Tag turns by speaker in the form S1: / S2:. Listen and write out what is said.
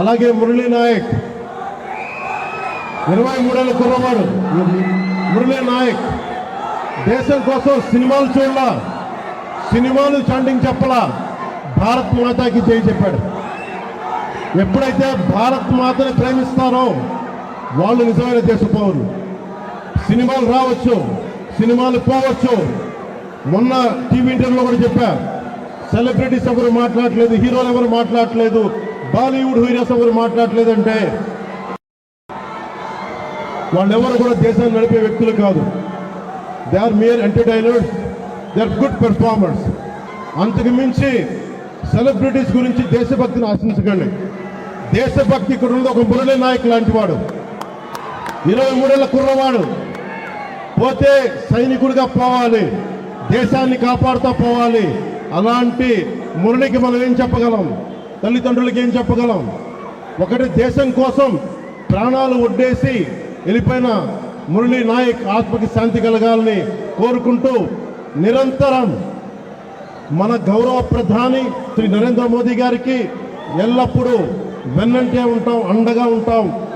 S1: అలాగే మురళీ నాయక్ ఇరవై మూడేళ్ళ కుర్రవాడు. మురళీ నాయక్ దేశం కోసం సినిమాలు చూడాల? సినిమాలు చాంటింగ్ చెప్పలా? భారత్ మాతాకి చేయి చెప్పాడు. ఎప్పుడైతే భారత్ మాతని ప్రేమిస్తారో వాళ్ళు నిజమైన దేశ సినిమాలు రావచ్చు సినిమాలు పోవచ్చు. మొన్న టీవీ ఇంటర్వ్యూలో కూడా చెప్పా సెలబ్రిటీస్ ఎవరు మాట్లాడలేదు హీరోలు ఎవరు మాట్లాడలేదు బాలీవుడ్ హీరోస్ ఎవరు మాట్లాడలేదంటే వాళ్ళెవరు కూడా దేశాన్ని నడిపే వ్యక్తులు కాదు. They are mere entertainers they are good performers అంతకు మించి సెలబ్రిటీస్ గురించి దేశభక్తిని ఆశించకండి. దేశభక్తి ఇక్కడ ఒక మురళీ నాయక్ లాంటి వాడు. ఇరవై మూడేళ్ళ కుర్రవాడు. పోతే సైనికుడిగా పోవాలి. దేశాన్ని కాపాడుతూ పోవాలి. అలాంటి మురళికి మనం ఏం చెప్పగలం? తల్లిదండ్రులకి ఏం చెప్పగలం? ఒకటి దేశం కోసం ప్రాణాలు ఒడ్డేసి వెళ్ళిపోయిన మురళీ నాయక్ ఆత్మకి శాంతి కలగాలని కోరుకుంటూ నిరంతరం మన గౌరవ ప్రధాని శ్రీ నరేంద్ర మోదీ గారికి ఎల్లప్పుడూ వెన్నంటే ఉంటాం అండగా ఉంటాం.